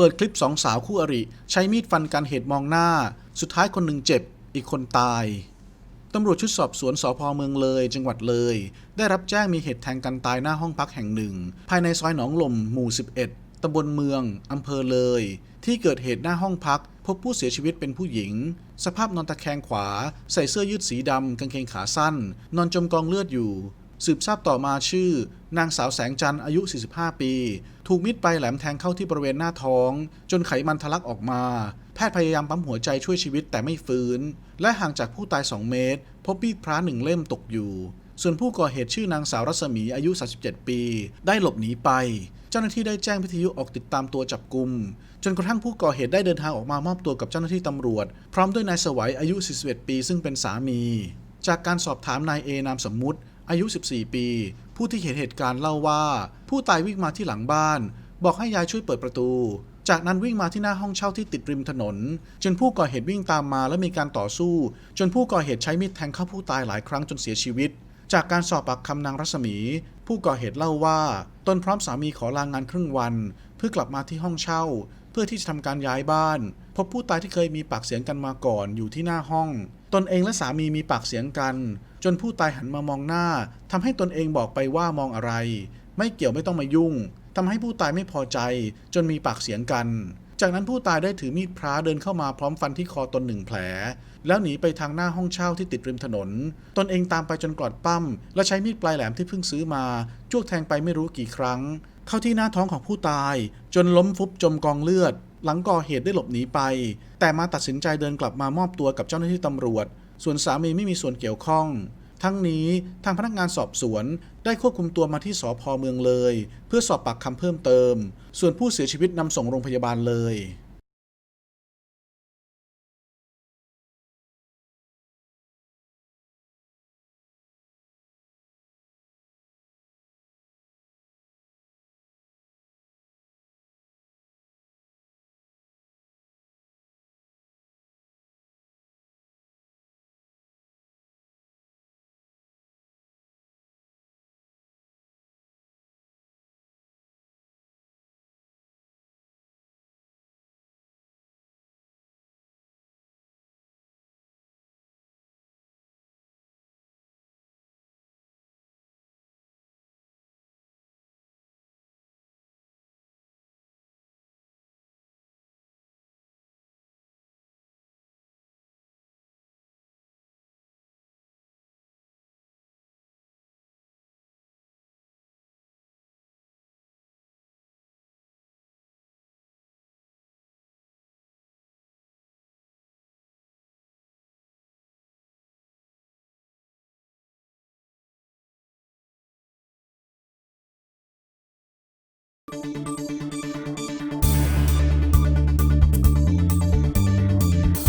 เปิดคลิปสองสาวคู่อริ ใช้มีดฟันกันเหตุมองหน้า สุดท้ายคนหนึ่งเจ็บ อีกคนตาย ตำรวจชุดสอบสวนสพเมืองเลย จังหวัดเลย ได้รับแจ้งมีเหตุแทงกันตายหน้าห้องพักแห่งหนึ่ง ภายในซอยหนองลมหมู่ 11 ตำบลเมือง อำเภอเลย ที่เกิดเหตุหน้าห้องพัก พบผู้เสียชีวิตเป็นผู้หญิง สภาพนอนตะแคงขวา ใส่เสื้อยืดสีดำกางเกงขาสั้น นอนจมกองเลือดอยู่ สืบทราบต่อมาชื่อ นางสาวแสงจันทร์อายุ 45 ปี ถูกมิดปลายแหลมแทงเข้าที่บริเวณหน้าท้อง จนไขมันทะลักออกมา แพทย์พยายามปั๊มหัวใจช่วยชีวิตแต่ไม่ฟื้น และห่างจากผู้ตาย 2 เมตร พบมีดพระหนึ่งเล่มตกอยู่ ส่วนผู้ก่อเหตุชื่อนางสาวรัศมีอายุ 37 ปี ได้หลบหนีไป เจ้าหน้าที่ได้แจ้งวิทยุออกติดตามตัวจับกุมจนกระทั่งผู้ก่อเหตุได้เดินทางออกมามอบตัวกับเจ้าหน้าที่ตำรวจ พร้อมด้วยนายสวัยอายุ 41 ปี ซึ่งเป็นสามี จากการสอบถามนายเอนามสมมุติ อายุ 14 ปี ผู้ที่เห็นเหตุการณ์เล่าว่า ผู้ตายวิ่งมาที่หลังบ้าน บอกให้ยายช่วยเปิดประตู จากนั้นวิ่งมาที่หน้าห้องเช่าที่ติดริมถนน จนผู้ก่อเหตุวิ่งตามมาและมีการต่อสู้ จนผู้ก่อเหตุใช้มีดแทงเข้าผู้ตายหลายครั้งจนเสียชีวิต จากการสอบปากคำนางรัศมี ผู้ก่อเหตุเล่าว่าตนพร้อมสามีขอลางงานครึ่งวัน เพื่อกลับมาที่ห้องเช่า เพื่อที่จะทำการย้ายบ้าน พบผู้ตายที่เคยมีปากเสียงกันมาก่อนอยู่ที่หน้าห้อง ตนเองและสามีมีปากเสียงกัน จนผู้ตายหันมามองหน้าทำให้ตนเองบอกไปว่ามองอะไร ไม่เกี่ยวไม่ต้องมายุ่งทำให้ผู้ตายไม่พอใจ จนมีปากเสียงกัน จากนั้นผู้ตายได้ถือมีดพระเดินเข้ามาพร้อมฟันที่คอตนหนึ่งแผล แล้วหนีไปทางหน้าห้องเช่าที่ติดริมถนน ตนเองตามไปจนกอดปั้ม และใช้มีดปลายแหลมที่เพิ่งซื้อมาจ้วงแทงไปไม่รู้กี่ครั้ง เข้าที่หน้าท้องของผู้ตาย จนล้มฟุบจมกองเลือด หลังก่อเหตุได้หลบหนีไป แต่มาตัดสินใจเดินกลับมามอบตัวกับเจ้าหน้าที่ตำรวจ ส่วนสามีไม่มีส่วนเกี่ยวข้อง ทั้งนี้ทางพนักงานสอบสวนได้ควบคุมตัวมาที่สพเมืองเลย เพื่อสอบปากคำเพิ่มเติม ส่วนผู้เสียชีวิตนำส่งโรงพยาบาลเลย Thank you.